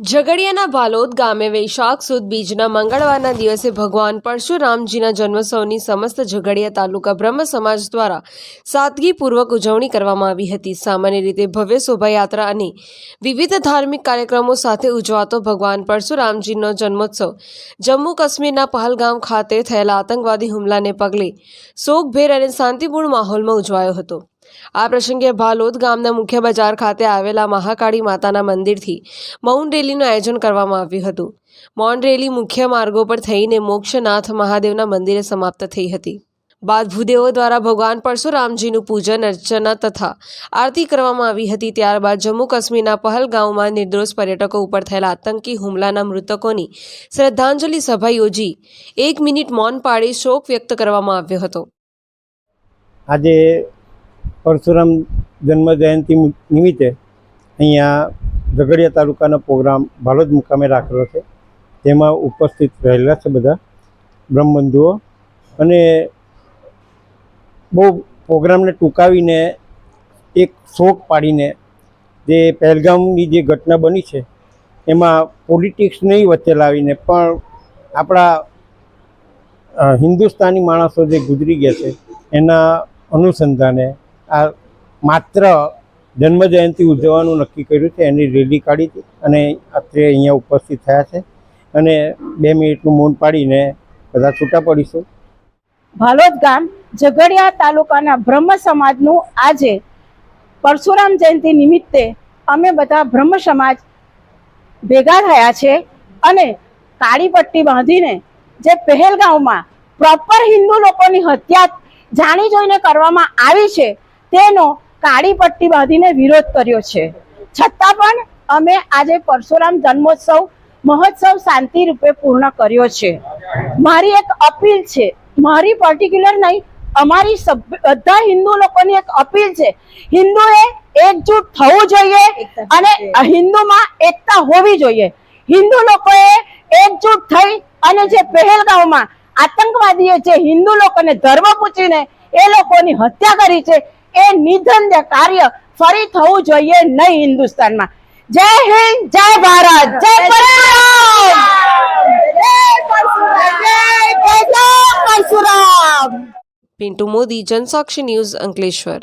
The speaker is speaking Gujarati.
ઝઘડિયાના ભાલોદ ગામે વૈશાખ સુદ બીજના મંગળવારના દિવસે ભગવાન પરશુરામજીના જન્મોત્સવની સમસ્ત ઝઘડિયા તાલુકા બ્રહ્મ સમાજ દ્વારા સાદગીપૂર્વક ઉજવણી કરવામાં આવી હતી. સામાન્ય રીતે ભવ્ય શોભાયાત્રા અને વિવિધ ધાર્મિક કાર્યક્રમો સાથે ઉજવાતો ભગવાન પરશુરામજીનો જન્મોત્સવ જમ્મુ કાશ્મીરના પહલગામ ખાતે થયેલા આતંકવાદી હુમલાને પગલે શોકભેર અને શાંતિપૂર્ણ માહોલમાં ઉજવાયો હતો. આ પ્રસંગે ભાલોદ ગામના મુખ્ય બજાર ખાતે આવેલા મહાકાળી માતાના મંદિરથી મૌન રેલીનું આયોજન કરવામાં આવ્યું હતું. મૌન રેલી મુખ્ય માર્ગો પર થઈને મોક્ષનાથ મહાદેવના મંદિરે સમાપ્ત થઈ હતી. બાદ ભૂદેવો દ્વારા ભગવાન પરશુરામજીનું પૂજન, અર્ચના તથા આરતી કરવામાં આવી હતી. ત્યારબાદ જમ્મુ કાશ્મીરના પહલગાંવમાં નિર્દોષ પર્યટકો ઉપર થયેલા આતંકી હુમલાના મૃતકોની શ્રદ્ધાંજલિ સભા યોજી એક મિનિટ મૌન પાળી શોક વ્યક્ત કરવામાં આવ્યો હતો. આજે પરશુરામ જન્મ જયંતિ નિમિત્તે અહીંયા ઝઘડિયા તાલુકાનો પ્રોગ્રામ ભાલોદ મુકામે રાખેલો છે. તેમાં ઉપસ્થિત રહેલા છે બધા બ્રહ્મબંધુઓ. અને બહુ પ્રોગ્રામને ટૂંકાવીને એક શોક પાડીને જે પહેલગામની જે ઘટના બની છે, એમાં પોલિટિક્સ નહીં વચ્ચે લાવીને પણ આપણા હિન્દુસ્તાની માણસો જે ગુજરી ગયા છે, એના અનુસંધાને આ માત્ર જન્મજયંતિ ઉજવવાનું નક્કી કર્યું છે, એની રેલી કાઢી હતી અને અત્રે અહીંયા ઉપસ્થિત થયા છે. અને બે મિનિટનું મૌન પાડીને બધા છૂટા પડીશું. ભાલોદ ગામ ઝઘડિયા તાલુકાના બ્રહ્મ સમાજનું આજે પરશુરામ જયંતિ નિમિત્તે અમે બધા બ્રહ્મ સમાજ ભેગા થયા છે અને કાળી પટ્ટી બાંધીને જે પહેલગાંવમાં પ્રોપર હિન્દુ લોકોની હત્યા જાણી જોઈને કરવામાં આવી છે તેનો કાળી પટ્ટી બાંધીને વિરોધ કર્યો છે. છતાં પણ અમે આજે પરશુરામ જન્મોત્સવ મહોત્સવ શાંતિ રૂપે પૂર્ણ કર્યો છે. મારી એક અપીલ છે મારી પર્ટિક્યુલર નહીં અમારી બધા હિન્દુ લોકોની એક અપીલ છે. હિન્દુએ એકજૂટ થવું જોઈએ અને હિન્દુમાં એકતા હોવી જોઈએ. હિન્દુ લોકોએ એકજૂટ થઈ અને જે પહેલગાંવમાં આતંકવાદીએ જે હિન્દુ લોકોને ધર્મ પૂછીને એ લોકોની હત્યા કરી છે એ નિધંધ કાર્ય ફરી થવું જોઈએ નહીં હિન્દુસ્તાનમાં. જય હિન્દ જય ભારત જય પરશુરામ. પિન્ટુ મોદી જનસાક્ષી ન્યૂઝ અંકલેશ્વર.